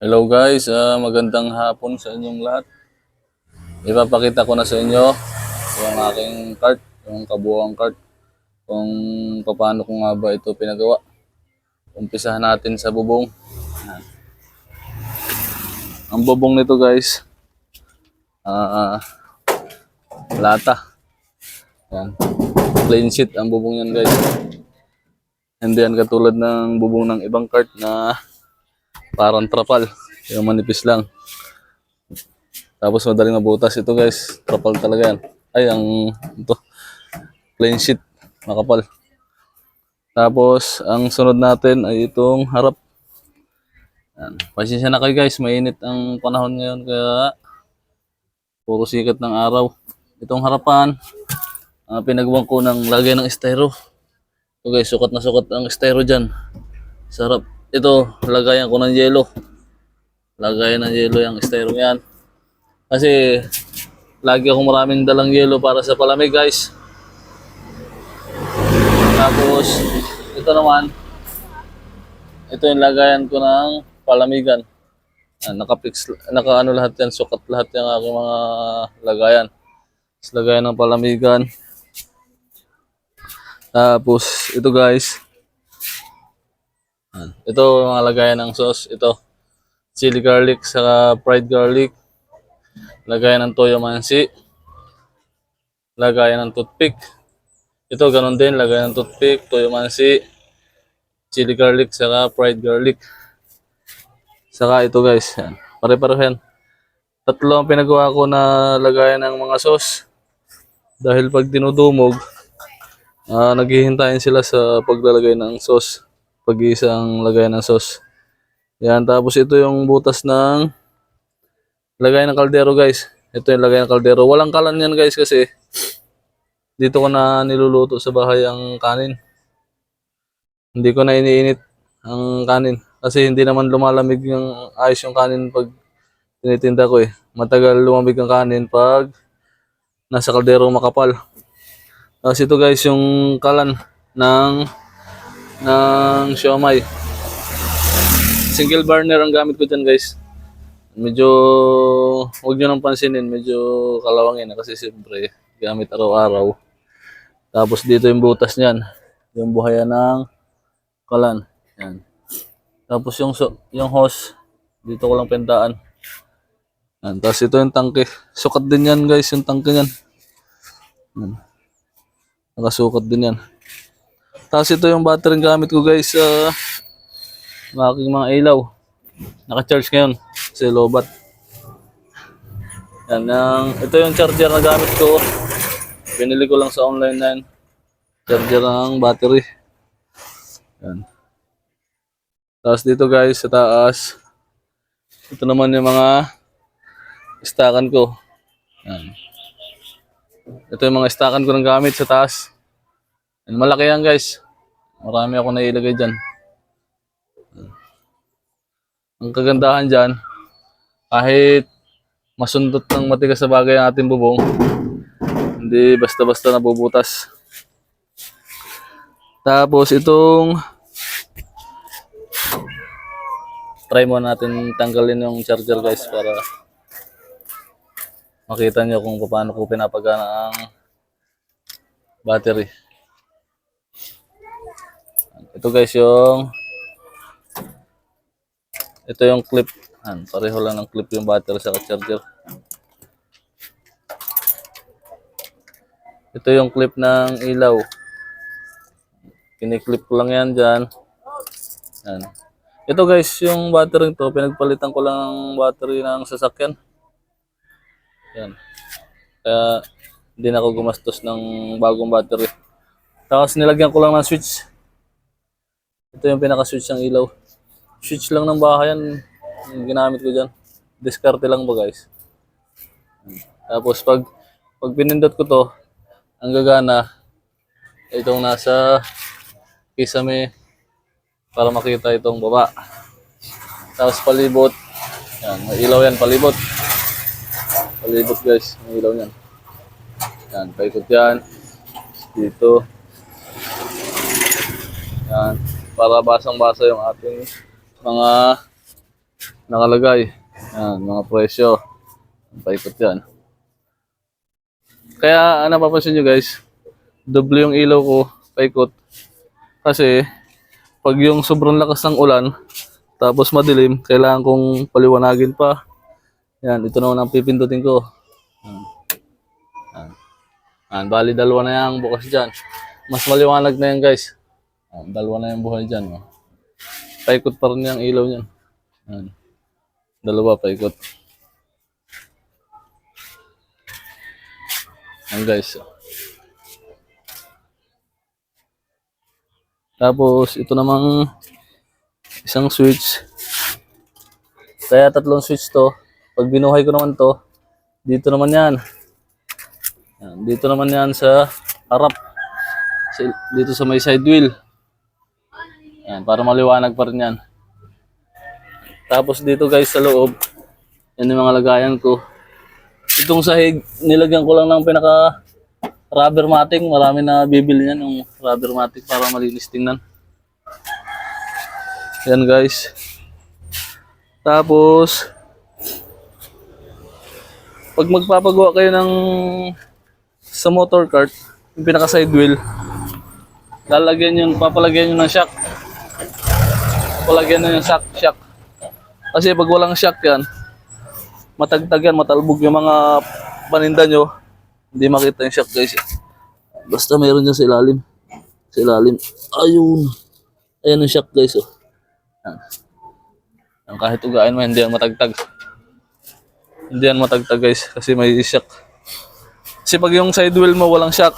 Hello guys, ah, magandang hapon sa inyong lahat. Ipapakita ko na sa inyo yung aking cart, yung kabuuang cart, kung paano ko nga ba ito pinagawa. Umpisahan natin sa bubong. Ang bubong nito guys, ah lata. Yan. Plain sheet ang bubong yan guys. Hindi yan katulad ng bubong ng ibang cart na parang trapal. Yung manipis lang. Tapos madaling mabutas. Ito guys, trapal talaga yan. Ay, ang ito, plain sheet, makapal. Tapos, ang sunod natin ay itong harap. Yan. Pasensya na kayo guys, mainit ang panahon ngayon kaya puro sikat ng araw. Itong harapan, uh, pinagawa ko ng lagay ng styro. Ito guys, sukat na sukat ang styro dyan. Sa harap. Ito, lagayan ko ng yelo. Lagayan ng yelo yung styro yan. Kasi, lagi akong maraming dalang yelo para sa palamig guys. Tapos, ito naman, ito yung lagayan ko ng palamigan. Ah, nakapix, naka ano lahat yan, sukat lahat yung aking mga lagayan. Tapos lagayan ng palamigan. Tapos, ito guys. Ito mga lagayan ng sauce. Ito, chili garlic sa fried garlic. Lagayan ng toyo mansi. Lagayan ng toothpick. Ito, ganun din. Lagayan ng toothpick, toyo mansi, chili garlic, saka fried garlic. Saka ito guys. Pare-pareho yan. Tatlo ang pinagawa ko na lagayan ng mga sauce. Dahil pag dinudumog, ah naghihintayin sila sa paglalagay ng sauce. Pag-iisang lagayan ng sauce. Yan, tapos ito yung butas ng lagay ng kaldero guys. Ito yung lagay ng kaldero. Walang kalan yan guys kasi dito ko na niluluto sa bahay ang kanin. Hindi ko na iniinit ang kanin. Kasi hindi naman lumalamig yung ayos yung kanin pag tinitinda ko eh. Matagal lumamig ang kanin pag nasa kaldero makapal. Tapos ito guys yung kalan ng ng siomay. Single burner ang gamit ko dyan guys. Medyo, huwag nyo nang pansinin, medyo kalawangin na kasi siyempre gamit araw-araw. Tapos dito yung butas niyan, yung buhayan ng kalan. Yan. Tapos yung yung hose, dito ko lang pentaan. Yan. Tapos ito yung tangke. Sukat din yan guys, yung tangke niyan. Yan. Nakasukat din yan. Tapos ito yung battery ng gamit ko guys sa aking mga ilaw. Naka-charge ngayon kasi lobat. Yan, ang, ito yung charger na gamit ko. Binili ko lang sa online na yan. Charger ng battery. Yan. Tapos dito guys sa taas. Ito naman yung mga stakan ko. Yan. Ito yung mga stakan ko ng gamit sa taas. Yan, malaki yan guys. Marami ako nailagay dyan. Ang kagandahan dyan, kahit masundot ng matigas sa bagay ang ating bubong, hindi basta-basta nabubutas. Tapos itong try mo natin tanggalin yung charger guys para makita nyo kung paano ko pinapagana ang battery. Ito guys yung ito yung clip. Yan, pareho lang ng clip yung battery sa charger. Ito yung clip ng ilaw. Kiniklip ko lang yan dyan. Yan. Ito guys, yung battery to, pinagpalitan ko lang ng battery ng sasakyan. Yan. Kaya hindi na ako gumastos ng bagong battery. Tapos nilagyan ko lang ng switch. Ito yung pinaka-switch ng ilaw. Switch lang ng bahayan yung ginamit ko dyan. Diskarte lang ba guys. Tapos pag pag pinindot ko to, ang gagana itong nasa kisame para makita itong baba. Tapos palibot. Yan, may ilaw yan, palibot. Palibot guys, may ilaw yan. Yan, paikot yan. Dito. Yan, para basang-basa yung ating mga nakalagay. Yan, mga presyo. Paikot yan. Kaya, ano papansin nyo guys, doble yung ilaw ko, paikot. Kasi, pag yung sobrang lakas ng ulan, tapos madilim, kailangan kong paliwanagin pa. Yan, ito naman ang pipindutin ko. Yan. Yan. Yan, bali dalawa na yan bukas dyan. Mas maliwanag na yan guys. Yan, dalawa na yung buhay dyan. Oh. Paikot pa rin yung ilaw niyan. Yan. Dalawa paikot. Yan guys. oh. Tapos ito namang isang switch. Kaya tatlong switch to. Pag binuhay ko naman to, dito naman yan. Yan, dito naman yan sa harap. Dito sa may side wheel. Yan, para maliwanag pa rin yan. Tapos dito guys sa loob, yan yung mga lagayan ko. Itong sahig, nilagyan ko lang ng pinaka rubber matting. Marami na bibili niyan yung rubber matting para malinis tingnan. Yan guys. Tapos, pag magpapagawa kayo ng sa motor cart, yung pinaka side wheel, lalagyan yun, papalagyan nyo ng shock. Papalagyan nyo yung shock, shock. Kasi pag walang shock yan, matagtag yan, matalbog yung mga paninda nyo, hindi makita yung shock guys. Basta meron dyan sa ilalim. Sa ilalim. Ayun. Ayan yung shock guys. Oh. Yan. Kahit ugain mo, hindi yan matagtag. Hindi yan matagtag guys, kasi may shock. Kasi pag yung side wheel mo walang shock,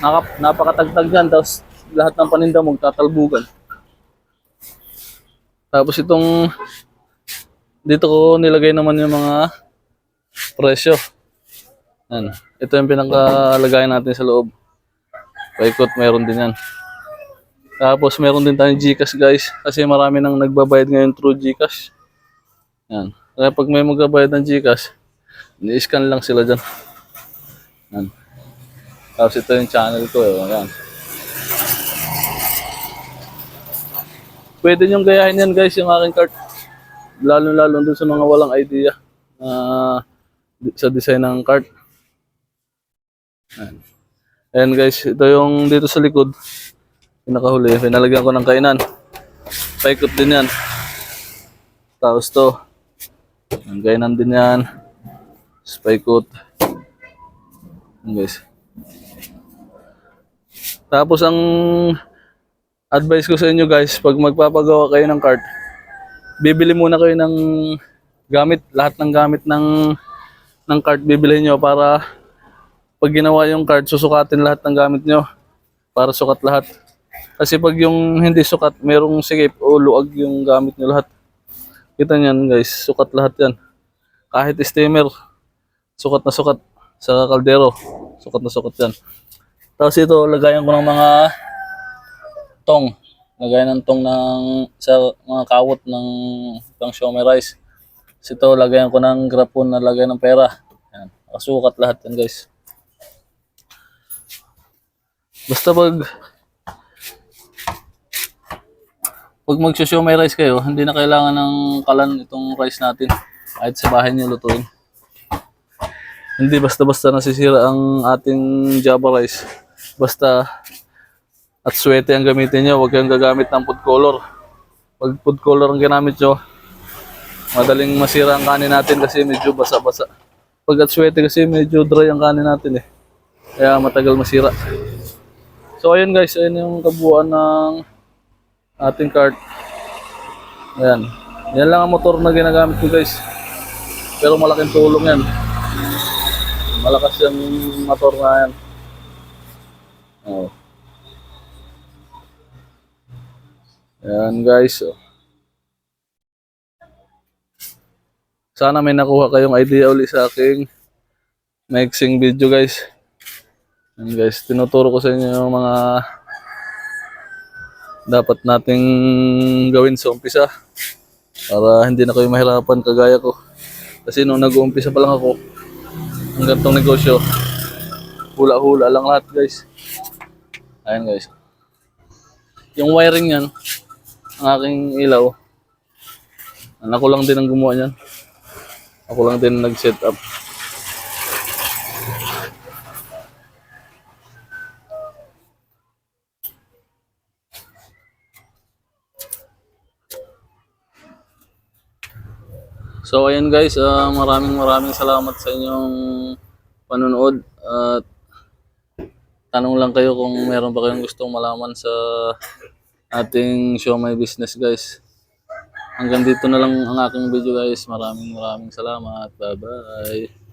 nakap, napakatagtag yan, tapos lahat ng paninda mo tatalbugan. Tapos itong dito ko nilagay naman yung mga presyo. Yan. Ito yung pinakalagayan natin sa loob. Paikot, meron din yan. Tapos meron din tayong Gcash guys. Kasi marami nang nagbabayad ngayon through Gcash. Yan. Kaya pag may magbabayad ng Gcash, ni-scan lang sila dyan. Yan. Tapos ito yung channel ko. Eh. Yan. Pwede niyong gayahin yan guys yung aking cart. Lalo-lalo dun sa mga walang idea na sa design ng cart. Ayan. Ayan guys, ito yung dito sa likod. Pinakahuli, pinalagyan ko ng kainan. Paikot din yan. Tapos to. Ang kainan din yan. Paikot. Guys. Tapos ang advice ko sa inyo guys, pag magpapagawa kayo ng cart, bibili muna kayo ng gamit, lahat ng gamit ng ng cart bibili nyo para pag ginawa yung cart, susukatin lahat ng gamit nyo para sukat lahat. Kasi pag yung hindi sukat, merong sikip o luag yung gamit nyo lahat. Kita niyan guys, sukat lahat yan. Kahit steamer, sukat na sukat sa kaldero, sukat na sukat yan. Tapos ito, lagayan ko ng mga tong. Lagayan ng tong ng sa mga kawot ng pang siomay rice. Tapos ito, lagayan ko ng grapon na lagayan ng pera. Yan. Nakasukat lahat yan guys. Basta pag pag mag-siomay rice kayo, hindi na kailangan ng kalan itong rice natin. Kahit sa bahay niyo lutuin. Hindi basta-basta nasisira ang ating Java rice. Basta at swete ang gamitin nyo. Huwag kayong gagamit ng food color. Pag food color ang ginamit nyo, madaling masira ang kanin natin kasi medyo basa-basa. Pag at swete kasi medyo dry ang kanin natin eh. Kaya matagal masira. So ayun guys, ayun yung kabuuan ng ating cart. Ayan. Yan lang ang motor na ginagamit ko guys. Pero malaking tulong yan. Malakas yung motor na yan. Oh. Ayan guys. Oh. Sana may nakuha kayong idea uli sa aking mixing video guys. Ayan guys, tinuturo ko sa inyo yung mga dapat nating gawin sa umpisa para hindi na kayo mahirapan kagaya ko. Kasi nung nag-uumpisa pa lang ako, ang gantong negosyo, hula-hula lang lahat guys. Ayan guys. Yung wiring yan, ang aking ilaw, Ako lang din ang gumawa niyan. Ako lang din nag-set up. So ayun guys, ah, maraming maraming salamat sa inyong panonood at tanong lang kayo kung meron pa kayong gustong malaman sa ating show my business guys. Hanggang dito na lang ang aking video guys. Maraming maraming salamat. Bye bye.